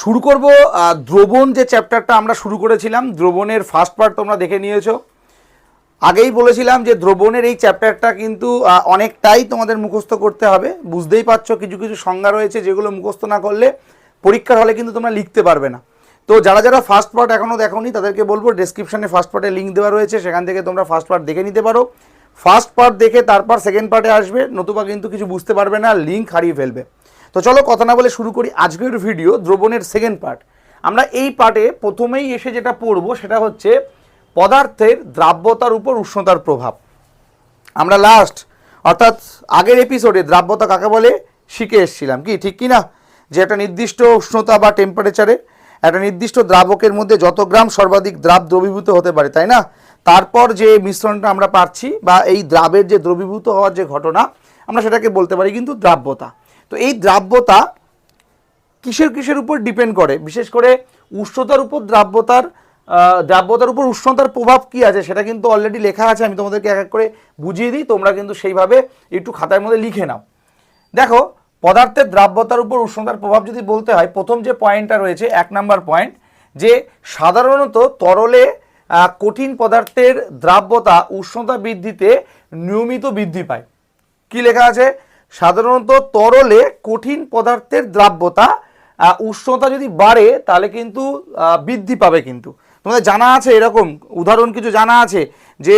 শুরু করব দ্রবণ যে চ্যাপ্টারটা আমরা শুরু করেছিলাম, দ্রবণের ফার্স্ট পার্ট তোমরা দেখে নিয়েছো। আগেই বলেছিলাম যে দ্রবণের এই চ্যাপ্টারটা কিন্তু অনেকটাই তোমাদের মুখস্থ করতে হবে। বুঝতেই পারছ কিছু কিছু সংজ্ঞা রয়েছে যেগুলো মুখস্থ না করলে পরীক্ষার হলে কিন্তু তোমরা লিখতে পারবে না। তো যারা যারা ফার্স্ট পার্ট এখনও দেখোনি, তাদেরকে বলব ডেসক্রিপশনে ফার্স্ট পার্টের লিঙ্ক দেওয়া রয়েছে, সেখান থেকে তোমরা ফার্স্ট পার্ট দেখে নিতে পারো। ফার্স্ট পার্ট দেখে তারপর সেকেন্ড পার্টে আসবে, নতুবা কিন্তু কিছু বুঝতে পারবে না লিঙ্ক হারিয়ে ফেলবে। তো চলো কথা না বলে শুরু করি আজকের ভিডিও দ্রবণের সেকেন্ড পার্ট আমরা এই পার্টে প্রথমেই এসে যেটা পড়ব সেটা হচ্ছে পদার্থের দ্রাব্যতার উপর উষ্ণতার প্রভাব। আমরা লাস্ট অর্থাৎ আগের এপিসোডে দ্রাব্যতা কাকে বলে? শিখে এসেছিলাম। কি, ঠিক কি না যে একটা নির্দিষ্ট উষ্ণতা বা টেম্পারেচারে একটা নির্দিষ্ট দ্রাবকের মধ্যে যত গ্রাম সর্বাধিক দ্রাব দ্রবীভূত হতে পারে, তাই না? তারপর যে মিশ্রণটা আমরা পাচ্ছি বা এই দ্রাবের যে দ্রবীভূত হওয়ার যে ঘটনা, আমরা সেটাকে বলতে পারি কিন্তু দ্রাব্যতা। তো এই দ্রাব্যতা কিসের কিসের উপর ডিপেন্ড করে? বিশেষ করে উষ্ণতার উপর দ্রাব্যতার দ্রাব্যতার উপর উষ্ণতার প্রভাব কি আছে সেটা কিন্তু অলরেডি লেখা আছে, আমি তোমাদেরকে এক এক করে বুঝিয়ে দিই, তোমরা কিন্তু সেইভাবে একটু খাতার মধ্যে লিখে নাও। দেখো, পদার্থের দ্রাব্যতার উপর উষ্ণতার প্রভাব যদি বলতে হয়, প্রথম যে পয়েন্টটা রয়েছে, এক নাম্বার পয়েন্ট যে সাধারণত তরলে কঠিন পদার্থের দ্রাব্যতা উষ্ণতা বৃদ্ধিতে নিয়মিত বৃদ্ধি পায়। কি লেখা আছে? সাধারণত তরলে কঠিন পদার্থের দ্রাব্যতা উষ্ণতা যদি বাড়ে, তাহলে কিন্তু বৃদ্ধি পাবে কিন্তু। তোমাদের জানা আছে এরকম, উদাহরণ কিছু জানা আছে যে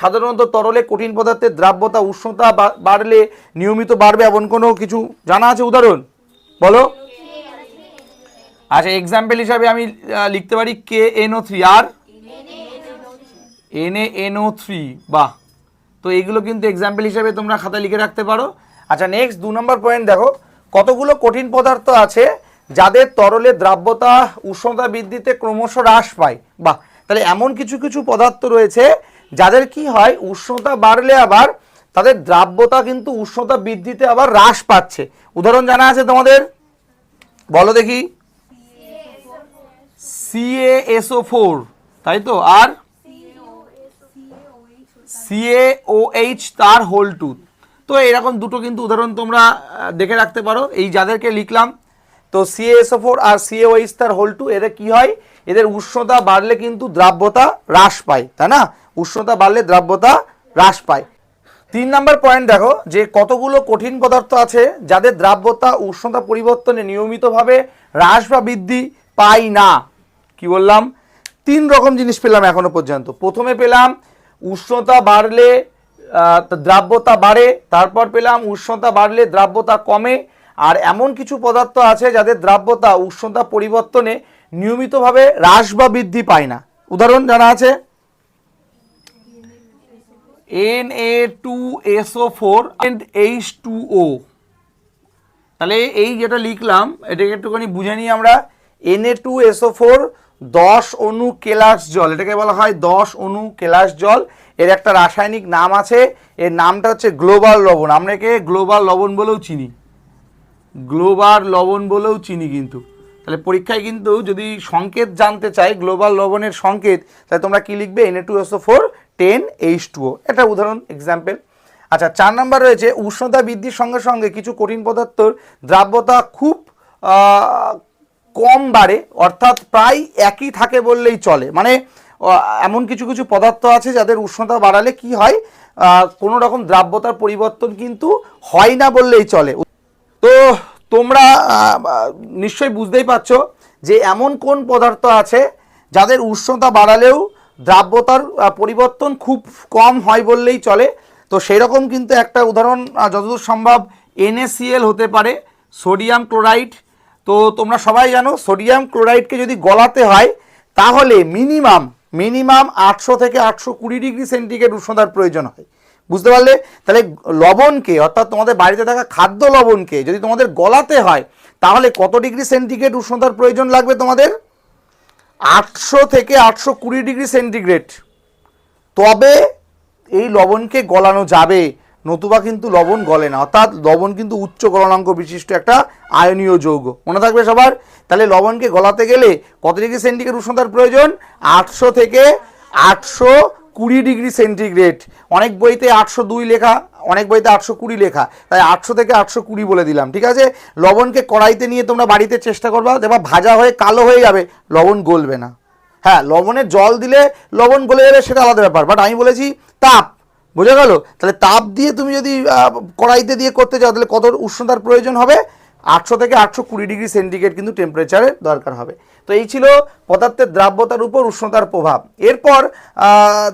সাধারণত তরলে কঠিন পদার্থের দ্রাব্যতা, উষ্ণতা বাড়লে নিয়মিত বাড়বে এমন কোনো কিছু জানা আছে উদাহরণ? বলো। আচ্ছা এক্সাম্পল হিসাবে আমি লিখতে পারি কে এনও থ্রি আর? এন এনও থ্রি বাহ। তো এইগুলো কিন্তু এক্সাম্পল হিসেবে তোমরা খাতায় লিখে রাখতে পারো। আচ্ছা নেক্সট দু নম্বর পয়েন্ট দেখো। কতগুলো কঠিন পদার্থ আছে যাদের তরলে দ্রাব্যতা, উষ্ণতা বৃদ্ধিতে ক্রমশ হ্রাস পায়? বাহ, তাহলে এমন কিছু কিছু পদার্থ রয়েছে যাদের কি হয়, উষ্ণতা বাড়লে আবার তাদের দ্রাব্যতা কিন্তু উষ্ণতা বৃদ্ধিতে আবার হ্রাস পাচ্ছে। উদাহরণ জানা আছে তোমাদের? বলো দেখি। C A S O four তাই তো? আর? সিএওএইচ তার হোল টুথ তো এরকম দুটো কিন্তু উদাহরণ তোমরা দেখে রাখতে পারো। এই যাদেরকে লিখলাম, তো সিএসও ফোর আর সিএওএইচ তার হোল টু এদের কি হয়? এদের উষ্ণতা বাড়লে কিন্তু দ্রাব্যতা হ্রাস পায়, তাই না? উষ্ণতা বাড়লে দ্রাব্যতা হ্রাস পায়। তিন নাম্বার পয়েন্ট দেখো, যে কতগুলো কঠিন পদার্থ আছে যাদের দ্রাব্যতা উষ্ণতা পরিবর্তনে নিয়মিতভাবে হ্রাস বা বৃদ্ধি পায় না। কি বললাম? তিন রকম জিনিস পেলাম এখনও পর্যন্ত। প্রথমে পেলাম উষ্ণতা বাড়লে দ্রাব্যতা বাড়ে, তারপর পেলাম উষ্ণতা বাড়লে দ্রাব্যতা কমে, আর এমন কিছু পদার্থ আছে যাদের দ্রাব্যতা, উষ্ণতা পরিবর্তনে নিয়মিতভাবে হ্রাস বা বৃদ্ধি পায় না। উদাহরণ জানা আছে? N A two S O four and H two O তাহলে এই যেটা লিখলাম, এটাকে একটুখানি বুঝে নিই আমরা। N A two S O four দশ অণু কেলাস জল, এটাকে বলা হয় দশ অণু কেলাস জল। এর একটা রাসায়নিক নাম আছে, এর নামটা হচ্ছে গ্লোবাল লবণ। আমরা একে গ্লোবাল লবণ বলেও চিনি। গ্লোবাল লবণ বলেও চিনি কিন্তু। তাহলে পরীক্ষায় কিন্তু যদি সংকেত জানতে চাই, গ্লোবাল লবণের সংকেত, তাহলে তোমরা কি লিখবে? N two S O four ten H two O এটা উদাহরণ এক্সাম্পল আচ্ছা চার নাম্বার রয়েছে, উষ্ণতা বৃদ্ধির সঙ্গে সঙ্গে কিছু কঠিন পদার্থর দ্রাব্যতা খুব কম বাড়ে, অর্থাৎ প্রায় একই থাকে বললেই চলে। মানে এমন কিছু কিছু পদার্থ আছে যাদের উষ্ণতা বাড়ালে কি হয় কোনো রকম দ্রাব্যতার পরিবর্তন কিন্তু হয় না বললেই চলে। তো তোমরা নিশ্চয়ই বুঝতেই পারছ যে এমন কোন পদার্থ আছে যাদের উষ্ণতা বাড়ালেও দ্রাব্যতার পরিবর্তন খুব কম হয় বললেই চলে। তো সেই রকম কিন্তু একটা উদাহরণ যতদূর সম্ভব NaCl হতে পারে, সোডিয়াম ক্লোরাইড তো তোমরা সবাই জানো, সোডিয়াম ক্লোরাইডকে যদি গলাতে হয়, তাহলে মিনিমাম মিনিমাম আটশো থেকে আটশো কুড়ি ডিগ্রি সেন্টিগ্রেড উষ্ণতার প্রয়োজন হয়। বুঝতে পারলে? তাহলে লবণকে, অর্থাৎ তোমাদের বাড়িতে থাকা খাদ্য লবণকে যদি তোমাদের গলাতে হয়, তাহলে কত ডিগ্রি সেন্টিগ্রেড উষ্ণতার প্রয়োজন লাগবে তোমাদের? আটশো থেকে আটশো কুড়ি ডিগ্রি সেন্টিগ্রেড। তবে এই লবণকে গলানো যাবে। নতুবা কিন্তু লবণ গলে না। অর্থাৎ লবণ কিন্তু উচ্চ গলনাঙ্ক বিশিষ্ট একটা আয়নীয় যৌগ। মনে থাকবে সবার? তাহলে লবণকে গলাতে গেলে কত ডিগ্রি সেন্টিগ্রেড উষ্ণতার প্রয়োজন? আটশো থেকে আটশো কুড়ি ডিগ্রি সেন্টিগ্রেড। অনেক বইতে আটশো দুই লেখা, অনেক বইতে আটশো কুড়ি লেখা। তাই আটশো থেকে আটশো কুড়ি বলে দিলাম, ঠিক আছে? লবণকে কড়াইতে নিয়ে তোমরা বাড়িতে চেষ্টা করবা, দেখবা ভাজা হয়ে কালো হয়ে যাবে, লবণ গলবে না। হ্যাঁ লবণে জল দিলে লবণ গলে যাবে সেটা আলাদা ব্যাপার বাট আমি বলেছি তাপ। বোঝা গেল? তাহলে তাপ দিয়ে তুমি যদি কড়াইতে দিয়ে করতে চাও, তাহলে কত উষ্ণতার প্রয়োজন হবে? আটশো থেকে আটশো কুড়ি ডিগ্রি সেন্টিগ্রেড কিন্তু টেম্পারেচারের দরকার হবে। তো এই ছিল পদার্থের দ্রাব্যতার উপর উষ্ণতার প্রভাব। এরপর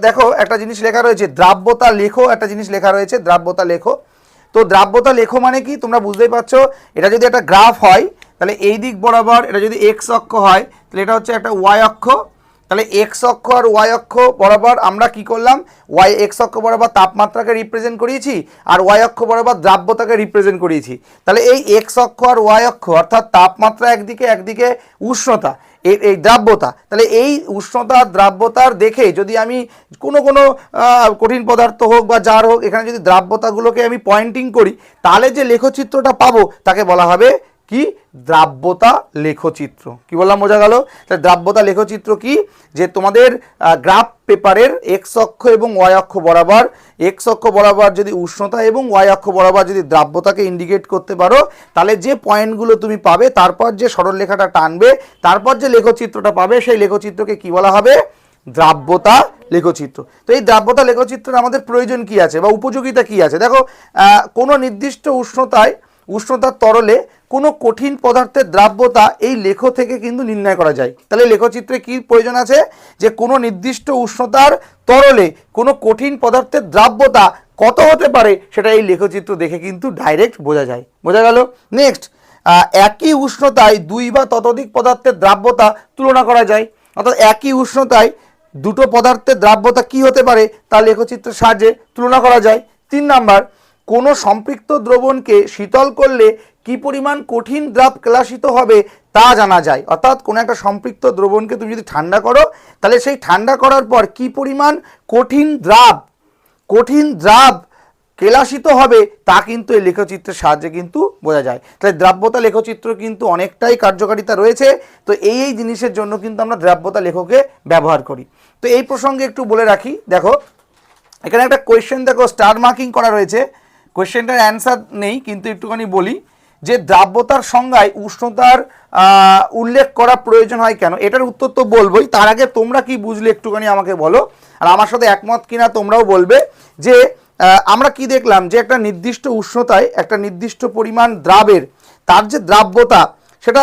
দেখো, একটা জিনিস লেখা রয়েছে, দ্রাব্যতা লেখো, একটা জিনিস লেখা রয়েছে, দ্রাব্যতা লেখো। তো দ্রাব্যতা লেখো মানে কি? তোমরা বুঝতেই পারছ, এটা যদি একটা গ্রাফ হয়, তাহলে এই দিক বরাবর, এটা যদি এক্স অক্ষ হয়, তাহলে এটা হচ্ছে একটা ওয়াই অক্ষ তাহলে এক্স অক্ষ আর ওয়াই অক্ষ বরাবর আমরা কি করলাম? ওয়াই এক্স অক্ষ বরাবর তাপমাত্রাকে রিপ্রেজেন্ট করিয়েছি আর ওয়াই অক্ষ বরাবর দ্রাব্যতাকে রিপ্রেজেন্ট করিয়েছি। তাহলে এই এক্স অক্ষ আর ওয়াই অক্ষ অর্থাৎ তাপমাত্রা একদিকে একদিকে উষ্ণতা এই এই দ্রাব্যতা, তাহলে এই উষ্ণতা দ্রাব্যতার দেখে যদি আমি কোনো কোনো কঠিন পদার্থ হোক বা যার হোক, এখানে যদি দ্রাব্যতাগুলোকে আমি পয়েন্টিং করি, তাহলে যে লেখচিত্রটা পাবো, তাকে বলা হবে কি? দ্রাব্যতা লেখচিত্র। কি বললাম, বোঝা গেল? তাহলে দ্রাব্যতা লেখচিত্র কি? যে তোমাদের গ্রাফ পেপারের এক্স অক্ষ এবং ওয়াই অক্ষ বরাবর এক্স অক্ষ বরাবর যদি উষ্ণতা এবং ওয়াই অক্ষ বরাবর যদি দ্রাব্যতাকে ইন্ডিকেট করতে পারো, তাহলে যে পয়েন্টগুলো তুমি পাবে, তারপর যে সরলরেখাটা টানবে, তারপর যে লেখচিত্রটা পাবে, সেই লেখচিত্রকে কি বলা হবে? দ্রাব্যতা লেখচিত্র। তো এই দ্রাব্যতা লেখচিত্রের আমাদের প্রয়োজন কি আছে বা উপযোগিতা কি আছে? দেখো কোনো নির্দিষ্ট উষ্ণতায়, উষ্ণতার তরলে কোনো কঠিন পদার্থের দ্রাব্যতা এই লেখ থেকে কিন্তু নির্ণয় করা যায়। তাহলে লেখচিত্রে কি প্রয়োজন আছে? যে কোনো নির্দিষ্ট উষ্ণতার তরলে কোনো কঠিন পদার্থের দ্রাব্যতা কত হতে পারে সেটা এই লেখচিত্র দেখে কিন্তু ডাইরেক্ট বোঝা যায়। বোঝা গেল? নেক্সট একই উষ্ণতায় দুই বা ততোধিক পদার্থের দ্রাব্যতা তুলনা করা যায়। অর্থাৎ একই উষ্ণতায় দুটো পদার্থের দ্রাব্যতা কি হতে পারে? তা লেখচিত্রের সাহায্যে তুলনা করা যায়। তিন নাম্বার, কোনো সম্পৃক্ত দ্রবণকে শীতল করলে কি পরিমাণ কঠিন দ্রাব ক্লাসিত হবে তা জানা যায়। অর্থাৎ কোনো একটা সম্পৃক্ত দ্রবণকে তুমি যদি ঠান্ডা করো, তাহলে সেই ঠান্ডা করার পর কি পরিমাণ কঠিন দ্রাব কঠিন দ্রাব কেলাসিত হবে তা কিন্তু এই লেখচিত্রের সাহায্যে কিন্তু বোঝা যায়। তাহলে দ্রাব্যতা লেখচিত্র কিন্তু অনেকটাই কার্যকারিতা রয়েছে। তো এই এই জিনিসের জন্য কিন্তু আমরা দ্রাব্যতা লেখকে ব্যবহার করি। তো এই প্রসঙ্গে একটু বলে রাখি। দেখো, এখানে একটা কোয়েশ্চেন দেখো স্টার মার্কিং করা রয়েছে। কোয়েশ্চেনটার অ্যান্সার নেই, কিন্তু একটুখানি বলি। যে দ্রাব্যতার সংজ্ঞায় উষ্ণতার উল্লেখ করা প্রয়োজন হয় কেন? এটার উত্তর তো বলবোই। তার আগে তোমরা কি বুঝলে একটুখানি আমাকে বলো। আর আমার সাথে একমত কিনা তোমরাও বলবে যে আমরা কি দেখলাম যে একটা নির্দিষ্ট উষ্ণতায় একটা নির্দিষ্ট পরিমাণ দ্রাবের, তার যে দ্রাব্যতা, সেটা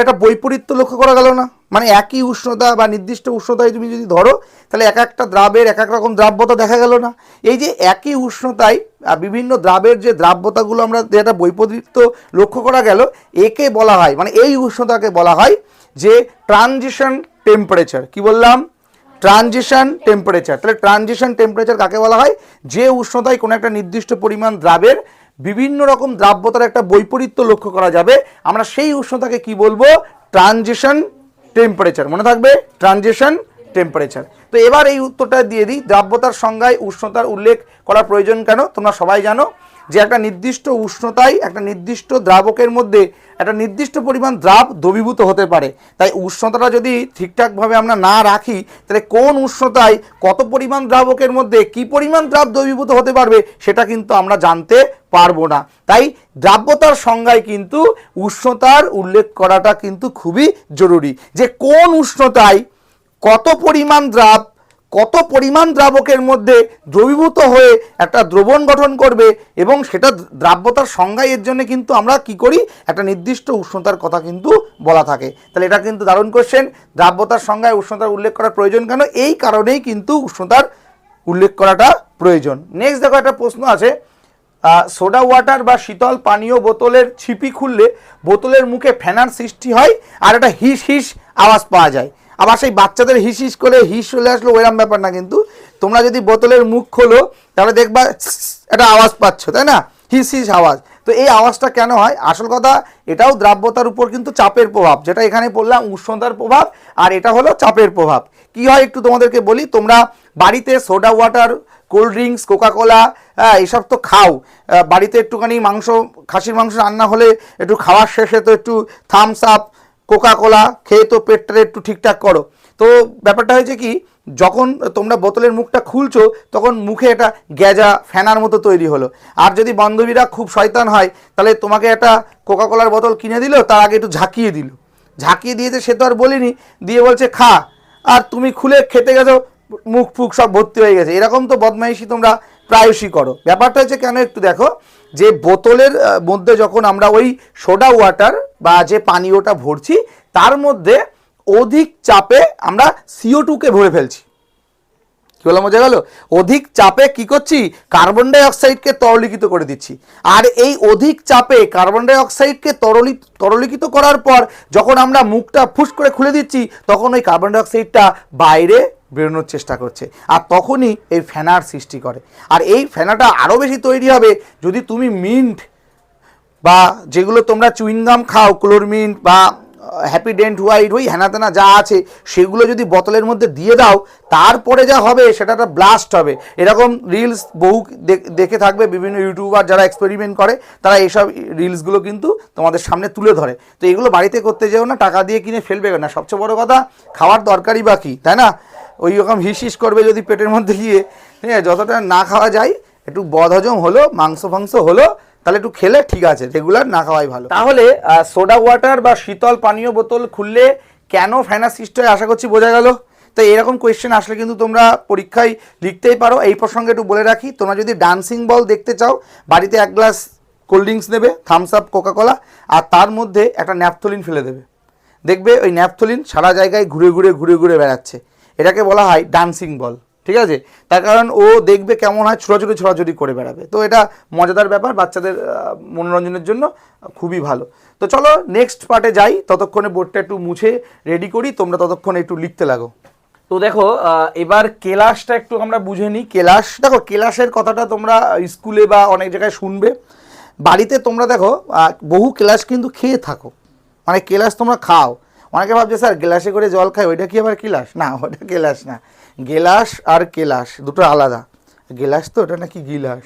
একটা বৈপরীত্য লক্ষ্য করা গেল না? মানে একই উষ্ণতা বা নির্দিষ্ট উষ্ণতায় তুমি যদি ধরো, তাহলে এক একটা দ্রাবের এক এক রকম দ্রাব্যতা দেখা গেল না। এই যে একই উষ্ণতায় বিভিন্ন দ্রাবের যে দ্রাব্যতাগুলো আমরা যেটা বৈপরীত্য লক্ষ্য করা গেল, একে বলা হয় মানে এই উষ্ণতাকে বলা হয় যে ট্রানজিশন টেম্পারেচার। কি বললাম? Transition temperature. তাহলে ট্রানজিশন টেম্পারেচার কাকে বলা হয়? যে উষ্ণতায় কোনো একটা নির্দিষ্ট পরিমাণ দ্রাবের বিভিন্ন রকম দ্রাব্যতার একটা বৈপরীত্য লক্ষ্য করা যাবে। আমরা সেই উষ্ণতাকে কি বলব? ট্রানজিশন টেম্পারেচার মনে থাকবে ট্রানজেশন টেম্পারেচার তো এবার এই উত্তরটা দিয়ে দিই, দ্রাব্যতার সংজ্ঞায় উষ্ণতার উল্লেখ করা প্রয়োজন কেন? তোমরা সবাই জানো যে একটা নির্দিষ্ট উষ্ণতায়, একটা নির্দিষ্ট দ্রাবকের মধ্যে একটা নির্দিষ্ট পরিমাণ দ্রাব দ্রবীভূত হতে পারে। তাই উষ্ণতাটা যদি ঠিকঠাকভাবে আমরা না রাখি, তাহলে কোন উষ্ণতায় কত পরিমাণ দ্রাবকের মধ্যে কি পরিমাণ দ্রাব দ্রবীভূত হতে পারবে সেটা কিন্তু আমরা জানতে পারব না। তাই দ্রাব্যতার সংজ্ঞায় কিন্তু উষ্ণতার উল্লেখ করাটা কিন্তু খুবই জরুরি যে কোন উষ্ণতায় কত পরিমাণ দ্রাব কত পরিমাণ দ্রাবকের মধ্যে দ্রবীভূত হয়ে একটা দ্রবণ গঠন করবে এবং সেটা দ্রাব্যতার সংজ্ঞায় এর জন্য কিন্তু আমরা কি করি? একটা নির্দিষ্ট উষ্ণতার কথা কিন্তু বলা থাকে। তাহলে এটা কিন্তু দারুণ কোশ্চেন দ্রাব্যতার সংজ্ঞায় উষ্ণতার উল্লেখ করার প্রয়োজন কেন? এই কারণেই কিন্তু উষ্ণতার উল্লেখ করাটা প্রয়োজন। নেক্সট দেখো একটা প্রশ্ন আছে। সোডা ওয়াটার বা শীতল পানীয় বোতলের ছিপি খুললে বোতলের মুখে ফেনার সৃষ্টি হয় আর একটা হিস হিস আওয়াজ পাওয়া যায়। আবার সেই বাচ্চাদের হিস হিস করে হিস চলে আসলো ওইরকম ব্যাপার না কিন্তু। তোমরা যদি বোতলের মুখ খোলো, তাহলে দেখবা একটা আওয়াজ পাচ্ছ, তাই না? হিস হিস আওয়াজ। তো এই আওয়াজটা কেন হয়? আসল কথা, এটাও দ্রাব্যতার উপর কিন্তু চাপের প্রভাব। যেটা এখানে বললাম, উষ্ণতার প্রভাব, আর এটা হলো চাপের প্রভাব। কি হয় একটু তোমাদেরকে বলি, তোমরা বাড়িতে soda water, cold drinks, Coca Cola হ্যাঁ এসব তো খাও। বাড়িতে একটুখানি মাংস, খাসির মাংস রান্না হলে একটু খাওয়ার শেষে তো একটু থামস আপ কোকা কোলা খেয়ে তো পেটটা একটু ঠিকঠাক করো। তো ব্যাপারটা হয়েছে কি, যখন তোমরা বোতলের মুখটা খুলছো, তখন মুখে এটা গ্যাজা ফ্যানার মতো তৈরি হলো। আর যদি বান্ধবীরা খুব শয়তান হয়, তাহলে তোমাকে একটা কোকা কোলার বোতল কিনে দিল, তার আগে একটু ঝাঁকিয়ে দিল। ঝাঁকিয়ে দিয়েছে সে তো আর বলিনি, দিয়ে বলছে, খা, আর তুমি খুলে খেতে গেছো, মুখ ফুক সব ভর্তি হয়ে গেছে। এরকম তো বদমাইশি তোমরা প্রায়শই করো। ব্যাপারটা হচ্ছে কেন একটু দেখো, যে বোতলের মধ্যে যখন আমরা ওই সোডা ওয়াটার বা যে পানীয়টা ভরছি, তার মধ্যে অধিক চাপে আমরা সিও টুকে ভরে ফেলছি। কি বললাম, বোঝা গেল? অধিক চাপে কি করছি? কার্বন ডাই অক্সাইডকে তরলীকৃত করে দিচ্ছি। আর এই অধিক চাপে কার্বন ডাই অক্সাইডকে তরলি তরলীকৃত করার পর যখন আমরা মুখটা ফুস করে খুলে দিচ্ছি, তখন ওই কার্বন ডাই অক্সাইডটা বাইরে বেরোনোর চেষ্টা করছে। আর তখনই এই ফেনার সৃষ্টি করে। আর এই ফেনাটা আরও বেশি তৈরি হবে যদি তুমি মিন্ট বা যেগুলো তোমরা চুইংগাম খাও ক্লোরমিন্ট বা হ্যাপি ডেন্ট হোয়াইট, ওই হ্যানা তেনা যা আছে, সেগুলো যদি বোতলের মধ্যে দিয়ে দাও, তারপরে যা হবে সেটা একটা ব্লাস্ট হবে। এরকম রিলস বহু দেখ- থাকবে বিভিন্ন ইউটিউবার যারা এক্সপেরিমেন্ট করে, তারা এইসব রিলসগুলো কিন্তু তোমাদের সামনে তুলে ধরে। তো এগুলো বাড়িতে করতে যেও না, টাকা দিয়ে কিনে ফেলবে না, সবচেয়ে বড় কথা, খাওয়ার দরকারই বা কী তাই না? ওই রকম হিস হিস করবে যদি পেটের মধ্যে গিয়ে, ঠিক আছে? যতটা না খাওয়া যায়, একটু বদহজম হলো, মাংস ফাংস হলো তাহলে একটু খেলে ঠিক আছে রেগুলার না খাওয়াই ভালো। তাহলে সোডা ওয়াটার বা শীতল পানীয় বোতল খুললে কেন ফ্যানাস সৃষ্টি হয় আশা করছি বোঝা গেল? তো এরকম কোয়েশ্চেন আসলে কিন্তু তোমরা পরীক্ষায় লিখতেই পারো। এই প্রসঙ্গে একটু বলে রাখি, তোমরা যদি ডান্সিং বল দেখতে চাও, বাড়িতে এক গ্লাস কোল্ড ড্রিঙ্কস নেবে থামস আপ কোকাকোলা আর তার মধ্যে একটা ন্যাপথলিন ফেলে দেবে। দেখবে ওই ন্যাপথলিন সারা জায়গায় ঘুরে ঘুরে ঘুরে ঘুরে বেড়াচ্ছে। এটাকে বলা হয় ডান্সিং বল ঠিক আছে? তার কারণ ও দেখবে কেমন হয় ছোড়াছুটি ছোড়াছুটি করে বেড়াবে। তো এটা মজাদার ব্যাপার বাচ্চাদের মনোরঞ্জনের জন্য খুবই ভালো। তো চলো নেক্সট পার্টে যাই ততক্ষণে বোর্ডটা একটু মুছে রেডি করি তোমরা ততক্ষণে একটু লিখতে লাগো। তো দেখো এবার কেলাসটা একটু আমরা বুঝে নিই। কেলাস দেখো কেলাসের কথাটা তোমরা স্কুলে বা অনেক জায়গায় শুনবে। বাড়িতে তোমরা দেখো বহু কেলাস কিন্তু খেয়ে থাকো। মানে কেলাস তোমরা খাও। অনেকে ভাবছে স্যার গ্লাসে করে জল খাই ওইটা কি আবার কেলাস? না ওটা কেলাস না। গেলাস আর কেলাস, দুটো আলাদা। গেলাস তো ওটা নাকি গিলাস?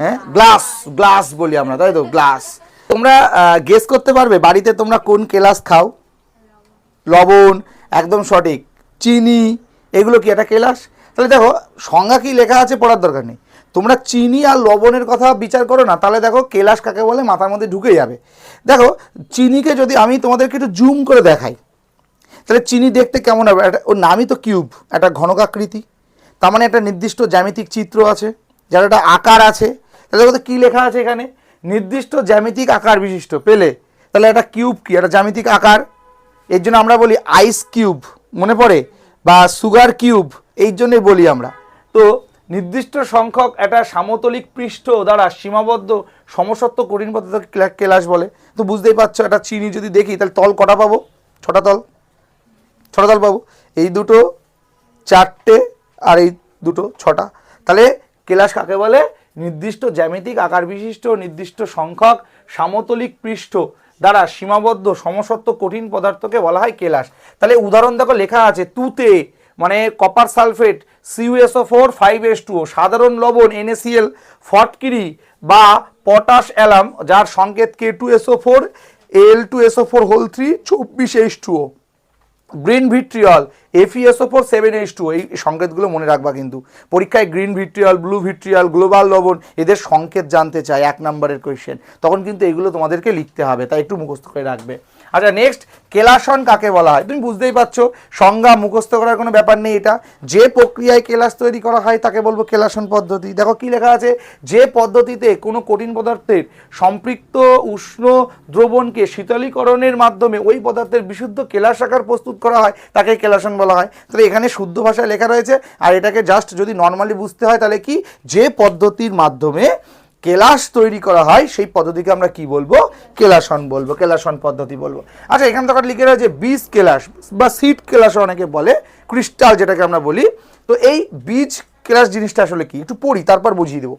হ্যাঁ? গ্লাস গ্লাস বলি আমরা, তাই তো? গ্লাস। তোমরা গেস করতে পারবে বাড়িতে তোমরা কোন কেলাস খাও? লবণ, একদম সঠিক। চিনি, এগুলো কি একটা কেলাস? তাহলে দেখো, সংজ্ঞা কি লেখা আছে পড়ার দরকার নেই। তোমরা চিনি আর লবণের কথা বিচার করো না, তাহলে দেখো কেলাস কাকে বলে, মাথার মধ্যে ঢুকে যাবে। দেখো, চিনিকে যদি আমি তোমাদেরকে একটু জুম করে দেখাই। তাহলে চিনি দেখতে কেমন হবে? ওর নামই তো কিউব, একটা ঘনকাকৃতি। তার মানে একটা নির্দিষ্ট জ্যামিতিক চিত্র আছে, যার একটা আকার আছে। তাহলে দেখো তো কী লেখা আছে এখানে? নির্দিষ্ট জ্যামিতিক আকার বিশিষ্ট, পেলে? তাহলে একটা কিউব কি? একটা জ্যামিতিক আকার। এর জন্য আমরা বলি আইস কিউব, মনে পড়ে? বা সুগার কিউব, এই জন্যই বলি আমরা। তো নির্দিষ্ট সংখ্যক একটা সামতলিক পৃষ্ঠ দ্বারা সীমাবদ্ধ সমসত্ব কঠিন পদার্থ কেলাস বলে। তো বুঝতেই পারছ, একটা চিনি যদি দেখি, তাহলে তল কটা পাবো? ছটা তল। ছটা পাবো এই দুটো চারটে আর এই দুটো ছটা। তাহলে কেলাস কাকে বলে? নির্দিষ্ট জ্যামিতিক আকার বিশিষ্ট, নির্দিষ্ট সংখ্যক, সামতলিক পৃষ্ঠ দ্বারা সীমাবদ্ধ, সমসত্ব কঠিন পদার্থকে বলা হয় কেলাস। তাহলে উদাহরণ দেখো লেখা আছে, তুতে মানে copper sulphate C U S O four five S two সাধারণ লবণ এনএসিএল ফটকিরি বা পটাশ অ্যালাম, যার সংকেত K two S O four L two S O four whole three চব্বিশ H two O green vitriol F E S O four seven H two এই সংকেতগুলো মনে রাখবা কিন্তু। পরীক্ষায় green vitriol, blue vitriol, Glauber লবণ, এদের সংকেত জানতে চায় এক নম্বরের কোয়েশ্চেন তখন কিন্তু এগুলো তোমাদেরকে লিখতে হবে, তাই একটু মুখস্থ করে রাখবে। আচ্ছা নেক্সট কেলাসন কাকে বলা হয়? তুমি বুঝতেই পারছ, সংজ্ঞা মুখস্থ করার কোনো ব্যাপার নেই এটা। যে প্রক্রিয়ায় কেলাস তৈরি করা হয়, তাকে বলব কেলাসন পদ্ধতি। দেখো কি লেখা আছে, যে পদ্ধতিতে কোনো কঠিন পদার্থের সম্পৃক্ত উষ্ণ দ্রবণকে শীতলীকরণের মাধ্যমে ওই পদার্থের বিশুদ্ধ কেলাস আকার প্রস্তুত করা হয়, তাকে কেলাসন বলা হয়। তাহলে এখানে শুদ্ধ ভাষায় লেখা রয়েছে, আর এটাকে জাস্ট যদি নর্মালি বুঝতে হয়, তাহলে কি? যে পদ্ধতির মাধ্যমে কেলাস তৈরি করা হয়, সেই পদ্ধতিকে আমরা কি বলব? কেলাসন বলব, কেলাসন পদ্ধতি বলব। আচ্ছা এখান থেকে লিখে রয়েছে বীজ কেলাস বা সিড কেলাস অনেকে বলে, ক্রিস্টাল যেটাকে আমরা বলি। তো এই বীজ কেলাস জিনিসটা আসলে কি? একটু পড়ি, তারপর বুঝিয়ে দেবো।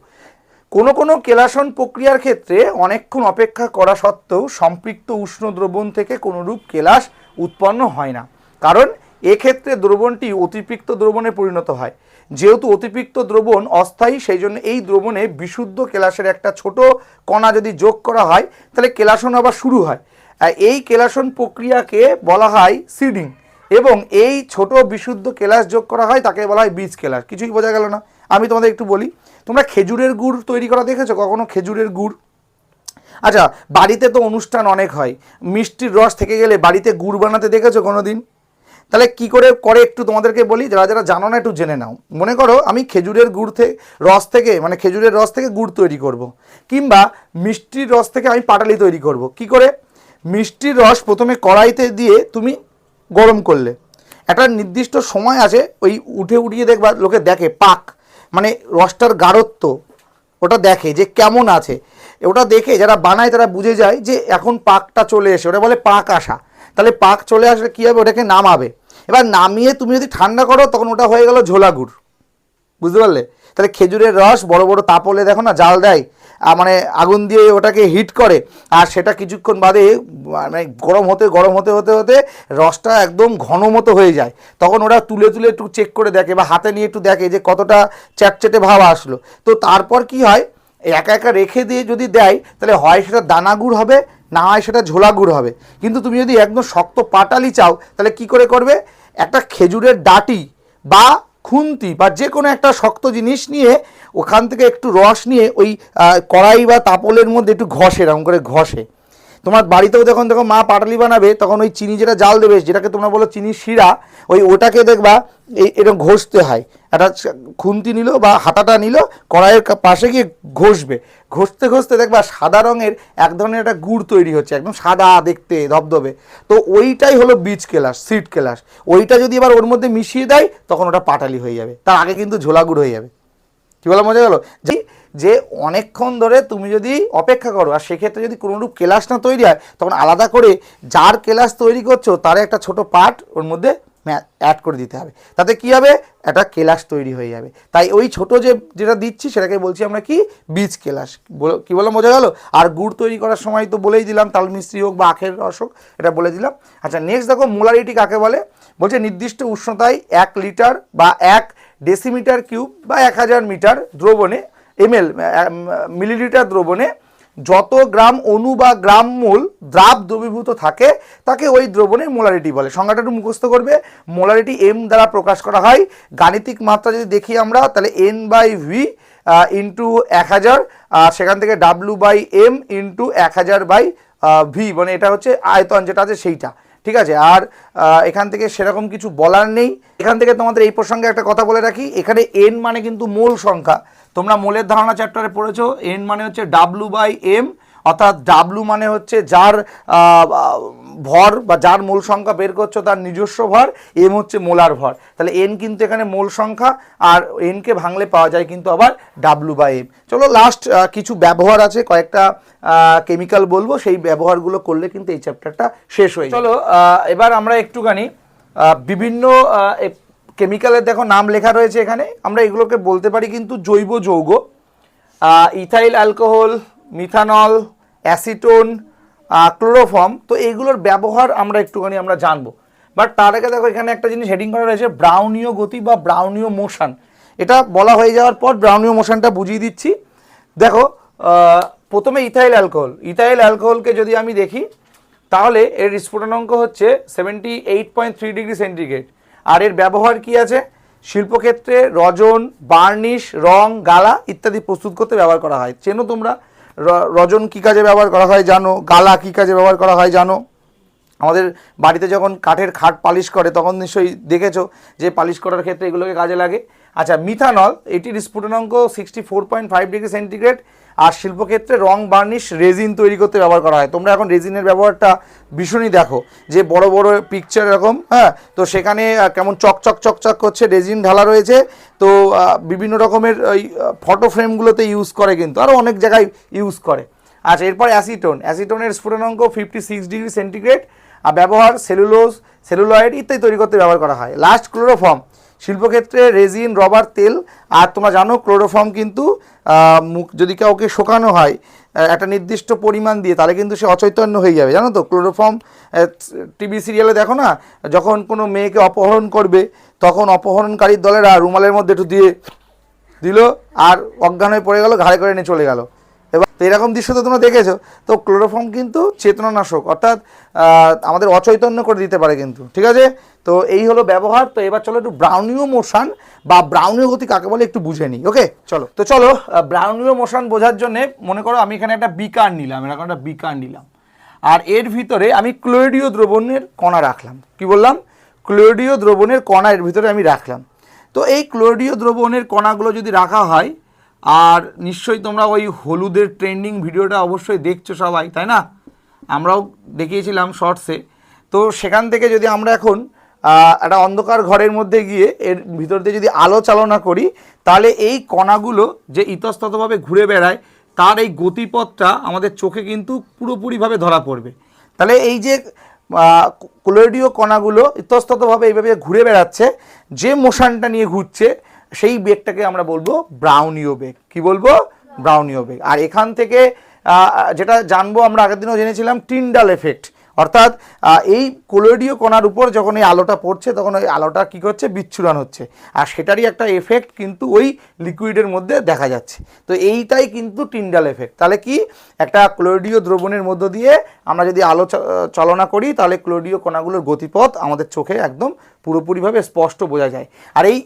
কোনো কোনো কেলাসন প্রক্রিয়ার ক্ষেত্রে অনেকক্ষণ অপেক্ষা করা সত্ত্বেও সম্পৃক্ত উষ্ণ দ্রবণ থেকে কোনোরূপ কেলাস উৎপন্ন হয় না। কারণ এক্ষেত্রে দ্রবণটি অতিরিক্ত দ্রবণে পরিণত হয়। যেহেতু অতিরিক্ত দ্রবণ অস্থায়ী, সেই জন্য এই দ্রবণে বিশুদ্ধ কেলাসের একটা ছোট কণা যদি যোগ করা হয়, তাহলে কেলাসন আবার শুরু হয়। এই কেলাসন প্রক্রিয়াকে বলা হয় সিডিং এবং এই ছোট বিশুদ্ধ কেলাস যোগ করা হয়, তাকে বলা হয় বীজ কেলাস। কিছুই বোঝা গেল না। আমি তোমাদের একটু বলি, তোমরা খেজুরের গুড় তৈরি করা দেখেছ? কখনো খেজুরের গুড়? আচ্ছা বাড়িতে তো অনুষ্ঠান অনেক হয়। মিষ্টির রস থেকে গেলে বাড়িতে গুড় বানাতে দেখেছ কোনো দিন তাহলে কি করে করে একটু তোমাদেরকে বলি, যারা যারা জানো না একটু জেনে নাও। মনে করো, আমি খেজুরের গুড় থেকে রস থেকে মানে খেজুরের রস থেকে গুড় তৈরি করব। কিংবা মিষ্টির রস থেকে আমি পাটালি তৈরি করব। কি করে? মিষ্টির রস প্রথমে কড়াইতে দিয়ে তুমি গরম করলে। একটা নির্দিষ্ট সময় আছে, ওই উঠে উঠিয়ে দেখবা, লোকে দেখে, পাক। মানে রসটার গাঢ়ত্ব, ওটা দেখে যে কেমন আছে। ওটা দেখে যারা বানায় তারা বুঝে যায় যে এখন পাকটা চলে এসে ওটা বলে পাক আসা। তাহলে পাক চলে আসলে কী হবে? ওটাকে নামাবে। এবার নামিয়ে তুমি যদি ঠান্ডা করো, তখন ওটা হয়ে গেল ঝোলা গুড়। বুঝতে পারলে? তাহলে খেজুরের রস, বড় বড় তাপলে দেখো না, জাল দেয় মানে আগুন দিয়ে ওটাকে হিট করে। আর সেটা কিছুক্ষণ বাদে মানে গরম হতে গরম হতে হতে হতে রসটা একদম ঘন মতো হয়ে যায়। তখন ওরা তুলে তুলে একটু চেক করে দেখে বা হাতে নিয়ে একটু দেখে যে কতটা চ্যাটচেটে ভাব আসলো। তো তারপর কি হয়? একা একা রেখে দিয়ে যদি দেয়, তাহলে হয় সেটা দানা গুড় হবে না হয় সেটা ঝোলা গুড় হবে। কিন্তু তুমি যদি একদম শক্ত পাটালি চাও, তাহলে কি করে করবে? একটা খেজুরের ডাটি বা খুন্তি বা যে কোনো একটা শক্ত জিনিস নিয়ে ওখান থেকে একটু রস নিয়ে ওই কড়াই বা তাপলের মধ্যে একটু ঘষে, এরকম করে ঘষে। তোমার বাড়িতেও যখন দেখো মা পাটালি বানাবে, তখন ওই চিনি যেটা জাল দেবে, যেটাকে তোমরা বলো চিনির শিরা, ওই ওটাকে দেখবা এই এরকম ঘষতে হয়। একটা খুন্তি নিল বা হাতাটা নিল, কড়াইয়ের পাশে গিয়ে ঘষবে। ঘষতে ঘষতে দেখবা সাদা রঙের এক ধরনের একটা গুড় তৈরি হচ্ছে, একদম সাদা দেখতে, ধবধবে। তো ওইটাই হলো বীজ কেলাস, সিড কেলাস। ওইটা যদি এবার ওর মধ্যে মিশিয়ে দেয়, তখন ওটা পাটালি হয়ে যাবে। তার আগে কিন্তু ঝোলা গুড় হয়ে যাবে। কি বলা, মজা গেল? যে যে অনেকক্ষণ ধরে তুমি যদি অপেক্ষা করো, আর সেক্ষেত্রে যদি কোনোরূপ কেলাস না তৈরি হয়, তখন আলাদা করে যার কেলাস তৈরি করছ, তার একটা ছোট পার্ট ওর মধ্যে অ্যাড করে দিতে হবে। তাতে কি হবে? একটা কেলাস তৈরি হয়ে যাবে। তাই ওই ছোট যে, যেটা দিচ্ছি, সেটাকে বলছি আমরা কি? বীজ কেলাস। কি বলে মজা গেল? আর গুড় তৈরি করার সময় তো বলেই দিলাম, তাল মিস্ত্রি হোক বা আখের রস হোক, এটা বলে দিলাম। আচ্ছা নেক্সট দেখো মোলারিটি কাকে বলে? বলছে নির্দিষ্ট উষ্ণতায় এক লিটার বা এক ডেসিমিটার কিউব বা এক হাজার মিটার দ্রবণে এমএল মিলিলিটার দ্রবণে যত গ্রাম অণু বা গ্রাম মূল দ্রাব দ্রবীভূত থাকে, তাকে ওই দ্রবণের মোলারিটি বলে। সংজ্ঞাটা একটু মুখস্থ করবে। মোলারিটি এম দ্বারা প্রকাশ করা হয়। গাণিতিক মাত্রা যদি দেখি আমরা, তাহলে এন বাই ভি ইন্টু এক হাজার সেখান থেকে ডাব্লু বাই এম ইন্টু এক হাজার বাই ভি মানে এটা হচ্ছে আয়তন যেটা আছে সেইটা। ঠিক আছে? আর এখান থেকে সেরকম কিছু বলার নেই। এখান থেকে তোমাদের এই প্রসঙ্গে একটা কথা বলে রাখি। এখানে এন মানে কিন্তু মোল সংখ্যা। তোমরা মোলের ধারণা চ্যাপ্টারে পড়েছো এন মানে হচ্ছে ডাব্লু বাই এম অর্থাৎ ডাব্লু মানে হচ্ছে যার ভর বা যার মূল সংখ্যা বের করছ তার নিজস্ব ভর এম হচ্ছে মোলার ভর। তাহলে এন কিন্তু এখানে মূল সংখ্যা, আর এনকে ভাঙলে পাওয়া যায় কিন্তু আবার ডাব্লু বাই এম চলো লাস্ট কিছু ব্যবহার আছে, কয়েকটা কেমিক্যাল বলব, সেই ব্যবহারগুলো করলে কিন্তু এই চ্যাপ্টারটা শেষ হয়ে চলো এবার আমরা একটুখানি বিভিন্ন কেমিক্যালের দেখো নাম লেখা রয়েছে এখানে। আমরা এগুলোকে বলতে পারি কিন্তু জৈব যৌগ। Ethyl alcohol methanol acetone chloroform তো এইগুলোর ব্যবহার আমরা একটুখানি আমরা জানব। বাট তার আগে দেখো এখানে একটা জিনিস হেডিং করা রয়েছে ব্রাউনীয় গতি বা ব্রাউনীয় মোশন এটা বলা হয়ে যাওয়ার পর ব্রাউনীয় মোশনটা বুঝিয়ে দিচ্ছি। দেখো প্রথমে ইথাইল অ্যালকোহল ইথাইল অ্যালকোহলকে যদি আমি দেখি, তাহলে এর স্ফুটনাঙ্ক হচ্ছে seventy eight point three degree centigrade আর এর ব্যবহার কি আছে? শিল্পক্ষেত্রে রজন, বার্নিশ, রং, গালা ইত্যাদি প্রস্তুত করতে ব্যবহার করা হয়। চেনো তোমরা? রজন কী কাজে ব্যবহার করা হয় জানো? গালা কী কাজে ব্যবহার করা হয় জানো? আমাদের বাড়িতে যখন কাঠের খাট পালিশ করে, তখন নিশ্চয়ই দেখেছ যে পালিশ করার ক্ষেত্রে এগুলোকে কাজে লাগে। আচ্ছা মিথানল, এটির স্ফুটনাঙ্ক sixty four point five degree centigrade আর শিল্পক্ষেত্রে রং বার্নিশ রেজিন তৈরি করতে ব্যবহার করা হয়। তোমরা এখন রেজিনের ব্যবহারটা ভীষণই দেখো, যে বড় বড় পিকচার এরকম হ্যাঁ? তো সেখানে কেমন চকচক চকচক করছে রেজিন ঢালা রয়েছে। তো বিভিন্ন রকমের ওই ফটো ফ্রেমগুলোতে ইউজ করে কিন্তু আরও অনেক জায়গায় ইউজ করে। আচ্ছা এরপর অ্যাসিটোন অ্যাসিটোনের স্ফুটনাঙ্ক ফিফটি সিক্স ডিগ্রি সেন্টিগ্রেড আর ব্যবহার সেলুলোজ সেলুলয়েড ইত্যাদি তৈরি করতে ব্যবহার করা হয়। লাস্ট ক্লোরোফর্ম শিল্পক্ষেত্রে রেজিন, রবার, তেল, আর তোমরা জানো, ক্লোরোফর্ম কিন্তু মুখ, যদি কাউকে শোকানো হয় একটা নির্দিষ্ট পরিমাণ দিয়ে, তাহলে কিন্তু সে অচৈতন্য হয়ে যাবে। জানো তো? ক্লোরোফর্ম টিভি সিরিয়ালে দেখো না? যখন কোনো মেয়েকে অপহরণ করবে, তখন অপহরণকারীর দলেরা রুমালের মধ্যে একটু দিয়ে দিল, আর অজ্ঞান হয়ে পড়ে গেল, ঘাড়ে করে নিয়ে চলে গেল। এবার তো এরকম দৃশ্য তো তোমরা দেখেছ। তো ক্লোরোফর্ম কিন্তু চেতনানাশক, অর্থাৎ আমাদের অচৈতন্য করে দিতে পারে কিন্তু, ঠিক আছে? তো এই হলো ব্যবহার। তো এবার চলো একটু ব্রাউনীয় মোশন বা ব্রাউনীয় গতি কাকে বলে একটু বুঝে নিই ওকে চলো। তো চলো ব্রাউনীয় মোশন বোঝার জন্য মনে করো আমি এখানে একটা বিকার নিলাম, এরকম একটা বিকার নিলাম। আর এর ভিতরে আমি ক্লোরিডীয় দ্রবণের কণা রাখলাম। কি বললাম? ক্লোরিডীয় দ্রবণের কণা এর ভিতরে আমি রাখলাম। তো এই ক্লোরিডীয় দ্রবণের কণাগুলো যদি রাখা হয় আর নিশ্চয়ই তোমরা ওই হলুদের ট্রেন্ডিং ভিডিওটা অবশ্যই দেখছ সবাই, তাই না? আমরাও দেখিয়েছিলাম শর্টসে তো সেখান থেকে যদি আমরা এখন একটা অন্ধকার ঘরের মধ্যে গিয়ে এর ভিতর দিয়ে যদি আলো চালনা করি, তাহলে এই কণাগুলো যে ইতস্ততভাবে ঘুরে বেড়ায়, তার এই গতিপথটা আমাদের চোখে কিন্তু পুরোপুরিভাবে ধরা পড়বে। তাহলে এই যে ক্লোরিডীয় কণাগুলো ইতস্ততভাবে এইভাবে ঘুরে বেড়াচ্ছে, যে মোশনটা নিয়ে ঘুরছে সেই বেগটাকে আমরা বলব ব্রাউনীয় বেগ। কি বলব? ব্রাউনীয় বেগ। আর এখান থেকে যেটা জানব, আমরা আগের দিনও জেনেছিলাম টিন্ডাল এফেক্ট। অর্থাৎ এই কোলোডীয় কণার উপর যখন এই আলোটা পড়ছে, তখন ওই আলোটা কী করছে বিচ্ছুরণ হচ্ছে। আর সেটারই একটা এফেক্ট কিন্তু ওই লিকুইডের মধ্যে দেখা যাচ্ছে। তো এইটাই কিন্তু টিন্ডাল এফেক্ট। তাহলে কি? একটা ক্লোরিডীয় দ্রবণের মধ্য দিয়ে আমরা যদি আলো চালনা করি, তাহলে ক্লোরিডীয় কণাগুলোর গতিপথ আমাদের চোখে একদম পুরোপুরিভাবে স্পষ্ট বোঝা যায়। আর এই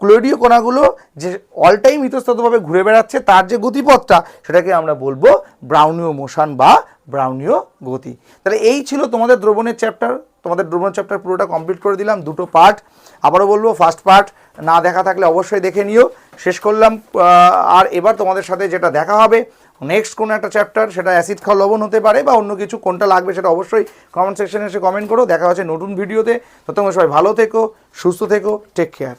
ক্লোরিডীয় কণাগুলো যে অল টাইম ইতস্ততভাবে ঘুরে বেড়াচ্ছে, তার যে গতিপথটা, সেটাকে আমরা বলব ব্রাউনীয় মোশন বা ব্রাউনীয় গতি। তাহলে এই ছিল তোমাদের দ্রবণের চ্যাপ্টার তোমাদের দ্রবণের চ্যাপ্টার পুরোটা কমপ্লিট করে দিলাম, দুটো পার্ট আবারও বলব ফার্স্ট পার্ট না দেখা থাকলে অবশ্যই দেখে নিও। শেষ করলাম আর এবার তোমাদের সাথে যেটা দেখা হবে নেক্সট কোনো একটা চ্যাপ্টার সেটা অ্যাসিড খাওয়া লবণ হতে পারে বা অন্য কিছু, কোনটা লাগবে সেটা অবশ্যই কমেন্ট সেকশনে এসে কমেন্ট করো। দেখা হচ্ছে নতুন ভিডিওতে তো। তোমরা সবাই ভালো থেকো, সুস্থ থেকো টেক কেয়ার